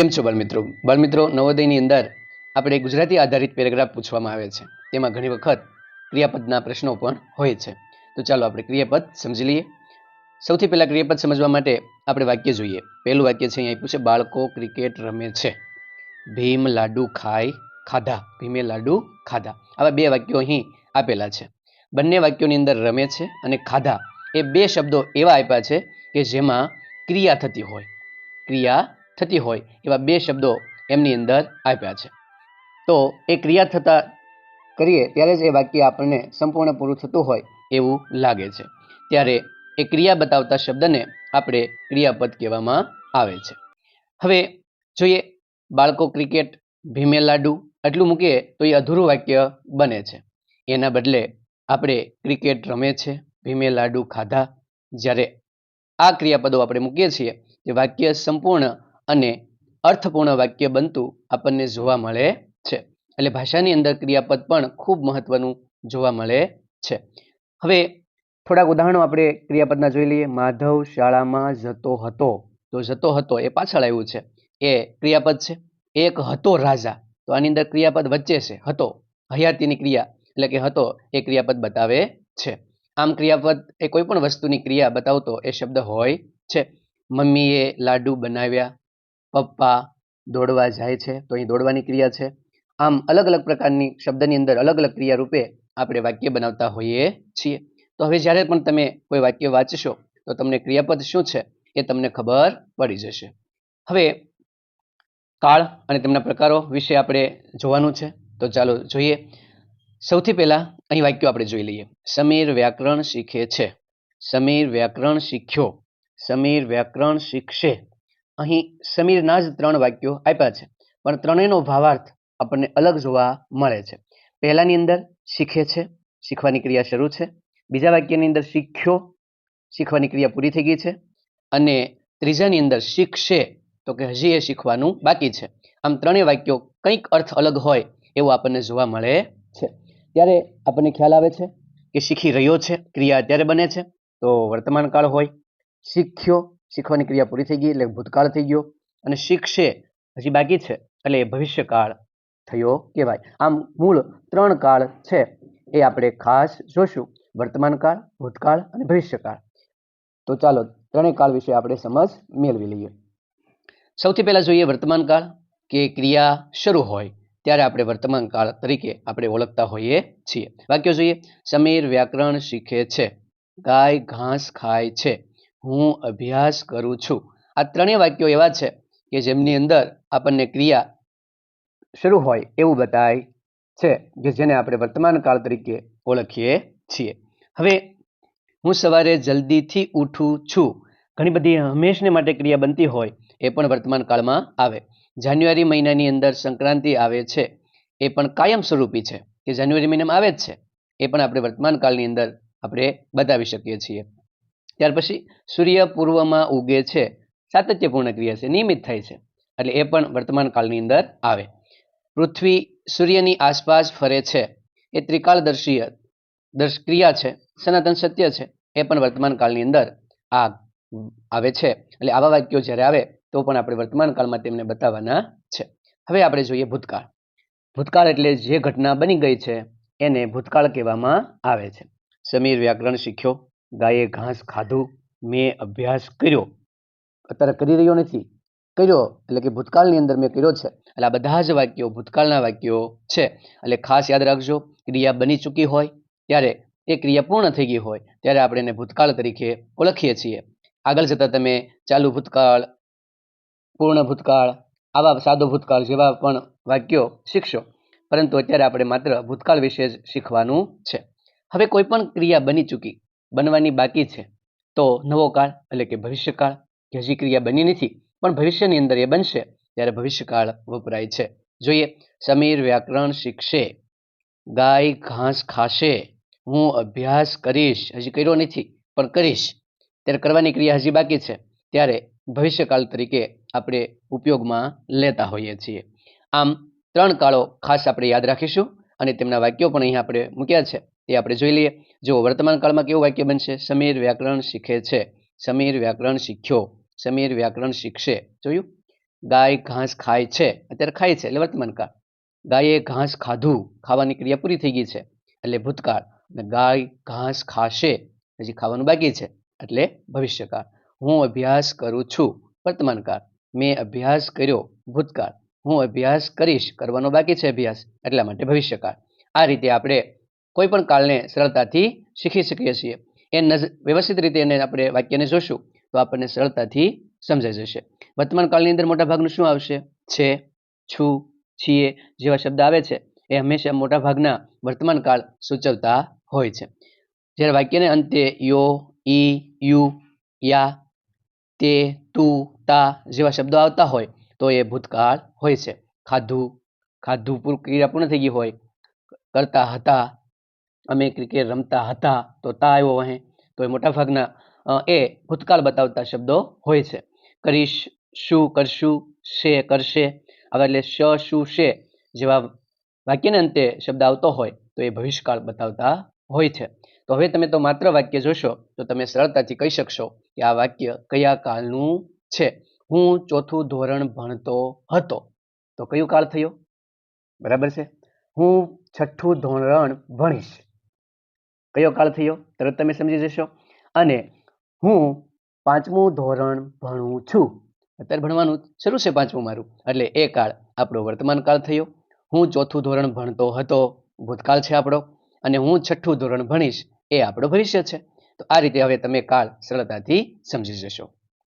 કેમ છો બાળમિત્રો? બાળમિત્રો, નવોદયની અંદર આપણે ગુજરાતી આધારિત પેરેગ્રાફ પૂછવામાં આવે છે. તેમાં ઘણી વખત ક્રિયાપદના પ્રશ્નો પણ હોય છે. તો ચાલો આપણે ક્રિયાપદ સમજી લઈએ. સૌથી પહેલાં ક્રિયાપદ સમજવા માટે આપણે વાક્ય જોઈએ. પહેલું વાક્ય છે અહીં આપ્યું બાળકો ક્રિકેટ રમે છે. ભીમ લાડુ ખાય ખાધા. ભીમે લાડુ ખાધા. આવા બે વાક્યો અહીં આપેલા છે. બંને વાક્યોની અંદર રમે છે અને ખાધા. એ બે શબ્દો એવા આપ્યા છે કે જેમાં ક્રિયા થતી હોય. ક્રિયા થતી હોય એવા બે શબ્દો એમની અંદર આપ્યા છે. તો એ ક્રિયા થતા કરીએ ત્યારે જ એ વાક્ય આપણને સંપૂર્ણ પૂરું થતું હોય એવું લાગે છે. ત્યારે એ ક્રિયા બતાવતા શબ્દને આપણે ક્રિયાપદ કહેવામાં આવે છે. હવે જોઈએ બાળકો ક્રિકેટ ભીમે લાડુ આટલું મૂકીએ તો એ અધૂરું વાક્ય બને છે. એના બદલે આપણે ક્રિકેટ રમે છે, ભીમે લાડુ ખાધા. જ્યારે આ ક્રિયાપદો આપણે મૂકીએ છીએ તે વાક્ય સંપૂર્ણ અને અર્થપૂર્ણ વાક્ય બનતું આપણને જોવા મળે છે. એટલે ભાષાની અંદર ક્રિયાપદ પણ ખૂબ મહત્વનું જોવા મળે છે. હવે થોડાક ઉદાહરણો આપણે ક્રિયાપદના જોઈ લઈએ. માધવ શાળામાં જતો હતો. તો જતો હતો એ પાછળ આવ્યું છે. એ ક્રિયાપદ છે. એક હતો રાજા. તો આની અંદર ક્રિયાપદ વચ્ચે છે. હતો. હયાતીની ક્રિયા. એટલે કે હતો એ ક્રિયાપદ બતાવે છે. આમ ક્રિયાપદ એ કોઈ પણ વસ્તુની ક્રિયા બતાવતો એ શબ્દ હોય છે. મમ્મીએ લાડુ બનાવ્યા. પપ્પા દોડવા જાય છે, તો અહીં દોડવાની ક્રિયા છે. આમ અલગ અલગ પ્રકારની શબ્દની અંદર અલગ અલગ ક્રિયા રૂપે આપણે વાક્ય બનાવતા હોઈએ છીએ. તો હવે જ્યારે પણ તમે કોઈ વાક્ય વાંચશો, તો તમને ક્રિયાપદ શું છે એ તમને ખબર પડી જશે. હવે કાળ અને તેમના પ્રકારો વિશે આપણે જોવાનું છે, તો ચાલો જોઈએ. સૌથી પહેલા અહીં વાક્યો આપણે જોઈ લઈએ. સમીર વ્યાકરણ શીખે છે. સમીર વ્યાકરણ શીખ્યો. સમીર વ્યાકરણ શીખશે. અહીં સમીરના જ ત્રણ વાક્યો આપ્યા છે. પણ ત્રણેયનો ભાવાર્થ આપણને અલગ જોવા મળે છે. પહેલાની અંદર શીખે છે, શીખવાની ક્રિયા શરૂ છે. બીજા વાક્યની અંદર શીખ્યો, શીખવાની ક્રિયા પૂરી થઈ ગઈ છે. અને ત્રીજાની અંદર શીખશે, તો કે હજી એ શીખવાનું બાકી છે. આમ ત્રણેય વાક્યો કંઈક અર્થ અલગ હોય એવું આપણને જોવા મળે છે. ત્યારે આપણને ખ્યાલ આવે છે કે શીખી રહ્યો છે, ક્રિયા અત્યારે બને છે, તો વર્તમાન કાળ હોય. શીખ્યો શીખવાની ક્રિયા પૂરી થઈ ગઈ એટલે ભૂતકાળ થઈ ગયો અને શીખશે હજી બાકી છે, એટલે ભવિષ્યકાળ થયો કહેવાય. આમ મૂળ ત્રણ કાળ છે, એ આપણે ખાસ જોશું. વર્તમાન કાળ, ભૂતકાળ અને ભવિષ્યકાળ. તો ચાલો ત્રણેય કાળ વિશે આપણે સમજ મેળવી લઈએ. સૌથી પહેલાં જોઈએ વર્તમાન કાળ, કે ક્રિયા શરૂ હોય, ત્યારે આપણે વર્તમાન કાળ તરીકે આપણે ઓળખતા હોઈએ છીએ. વાક્યો જોઈએ, સમીર વ્યાકરણ શીખે છે, ગાય, ઘાસ ખાય છે. હું અભ્યાસ કરું છું. આ ત્રણેય વાક્યો એવા છે કે જેમની અંદર આપણને ક્રિયા શરૂ હોય એવું બતાય છે, કે જેને આપણે વર્તમાન કાળ તરીકે ઓળખીએ છીએ. હવે હું સવારે જલ્દીથી ઉઠું છું. ઘણી બધી હંમેશને માટે ક્રિયા બનતી હોય એ પણ વર્તમાન કાળમાં આવે. જાન્યુઆરી મહિનાની અંદર સંક્રાંતિ આવે છે. એ પણ કાયમ સ્વરૂપી છે. કે જાન્યુઆરી મહિનામાં આવે જ છે. એ પણ આપણે વર્તમાન કાળની અંદર આપણે બતાવી શકીએ છીએ. ત્યાર પછી સૂર્ય પૂર્વમાં ઉગે છે. સાતત્યપૂર્ણ ક્રિયા છે. નિયમિત થાય છે. એટલે એ પણ વર્તમાન કાળની અંદર આવે. પૃથ્વી સૂર્યની આસપાસ ફરે છે. એ ત્રિકાળદર્શીય દર્શ ક્રિયા છે. સનાતન સત્ય છે. એ પણ વર્તમાન કાળની અંદર આ આવે છે. એટલે આવા વાક્યો જ્યારે આવે, તો પણ આપણે વર્તમાન કાળમાં તેમને બતાવવાના છે. હવે આપણે જોઈએ ભૂતકાળ. ભૂતકાળ એટલે જે ઘટના બની ગઈ છે, એને ભૂતકાળ કહેવામાં આવે છે. સમીર વ્યાકરણ શીખ્યો. ગાયે ઘાસ ખાધું, મેં અભ્યાસ કર્યો. અત્યારે કરી રહ્યો નથી. કર્યો એટલે કે ભૂતકાળની અંદર મેં કર્યો છે. એટલે આ બધા જ વાક્યો ભૂતકાળના વાક્યો છે. એટલે ખાસ યાદ રાખજો, ક્રિયા બની ચૂકી હોય, ત્યારે એ ક્રિયા પૂર્ણ થઈ ગઈ હોય, ત્યારે આપણે એને ભૂતકાળ તરીકે ઓળખીએ છીએ. આગળ જતાં તમે ચાલુ ભૂતકાળ, પૂર્ણ ભૂતકાળ, આવા સાદો ભૂતકાળ જેવા પણ વાક્યો શીખશો. પરંતુ અત્યારે આપણે માત્ર ભૂતકાળ વિશે જ શીખવાનું છે. હવે કોઈ પણ ક્રિયા બની ચૂકી બનવાની બાકી છે. તો નવો કાળ એટલે કે ભવિષ્યકાળ કે હજી ક્રિયા બની નથી, પણ ભવિષ્યની અંદર એ બનશે ત્યારે ભવિષ્યકાળ વપરાય છે. જોઈએ, સમીર વ્યાકરણ શીખશે, ગાય ઘાસ ખાશે, હું અભ્યાસ કરીશ. હજી કર્યો નથી, પણ કરીશ. ત્યારે કરવાની ક્રિયા હજી બાકી છે. ત્યારે ભવિષ્યકાળ તરીકે આપણે ઉપયોગમાં લેતા હોઈએ છીએ. આમ, ત્રણ કાળો ખાસ આપણે યાદ રાખીશું અને તેમના વાક્યો પણ અહીં આપણે મૂક્યા છે. તે આપણે જોઈ લઈએ. જો વર્તમાન કાળમાં કેવું વાક્ય બનશે? સમીર વ્યાકરણ શીખે છે. સમીર વ્યાકરણ શીખ્યો. સમીર વ્યાકરણ શીખશે. જોયું? ગાય ઘાસ ખાય છે. અત્યારે ખાય છે એટલે વર્તમાન કાળ. ગાયે ઘાસ ખાધું. ખાવાની ક્રિયા પૂરી થઈ ગઈ છે. એટલે ભૂતકાળ. અને ગાય ઘાસ ખાશે. હજી ખાવાનું બાકી છે. એટલે ભવિષ્યકાળ. હું અભ્યાસ કરું છું. વર્તમાન કાળ. મેં અભ્યાસ કર્યો. ભૂતકાળ. હું અભ્યાસ કરીશ. કરવાનો બાકી છે અભ્યાસ. એટલા માટે ભવિષ્યકાળ. આ રીતે આપણે કોઈ પણ કાળને સરળતાથી શીખી શકીએ છીએ. એ નજર વ્યવસ્થિત રીતે એને આપણે વાક્યને જોશું, તો આપણને સરળતાથી સમજાઈ જશે. વર્તમાન કાળની અંદર મોટા ભાગનું શું આવશે? છે, છું, છીએ જેવા શબ્દ આવે છે, એ હંમેશા મોટા ભાગના વર્તમાન કાળ સૂચવતા હોય છે. જ્યારે વાક્યને અંતે યો, ઈ, યુ, યા, તે, તું, તા જેવા શબ્દો આવતા હોય, તો એ ભૂતકાળ હોય છે. ખાધું ખાધું પૂરું ક્રિયા પૂર્ણ થઈ ગઈ હોય, કરતા હતા અમે ક્રિકેટ રમતા હતા, તો તા આવ્યો અહીં તો એ મોટાભાગના એ ભૂતકાળ બતાવતા શબ્દો હોય છે. કરીશ, શું કરશું છે કરશે. હવે એટલે શ, શું છે જેવા વાક્યને અંતે શબ્દ આવતો હોય, તો એ ભવિષ્યકાળ બતાવતા હોય છે. તો હવે તમે તો માત્ર વાક્ય જોશો, તો તમે સરળતાથી કહી શકશો કે આ વાક્ય કયા કાળનું છે. હું ચોથું ધોરણ ભણતો હતો. તો કયું કાળ થયો? બરાબર છે? હું છઠ્ઠું ધોરણ ભણીશ. કયો કાળ થયો? તરત તમે સમજી જશો. અને હું પાંચમું ધોરણ ભણું છું. અત્યારે ભણવાનું શરૂ છે પાંચમું મારું. એટલે એ કાળ આપણો વર્તમાન કાળ થયો. હું ચોથું ધોરણ ભણતો હતો. ભૂતકાળ છે આપણો. અને હું છઠ્ઠું ધોરણ ભણીશ. એ આપણો ભવિષ્ય છે. તો આ રીતે હવે તમે કાળ સરળતાથી સમજી જશો.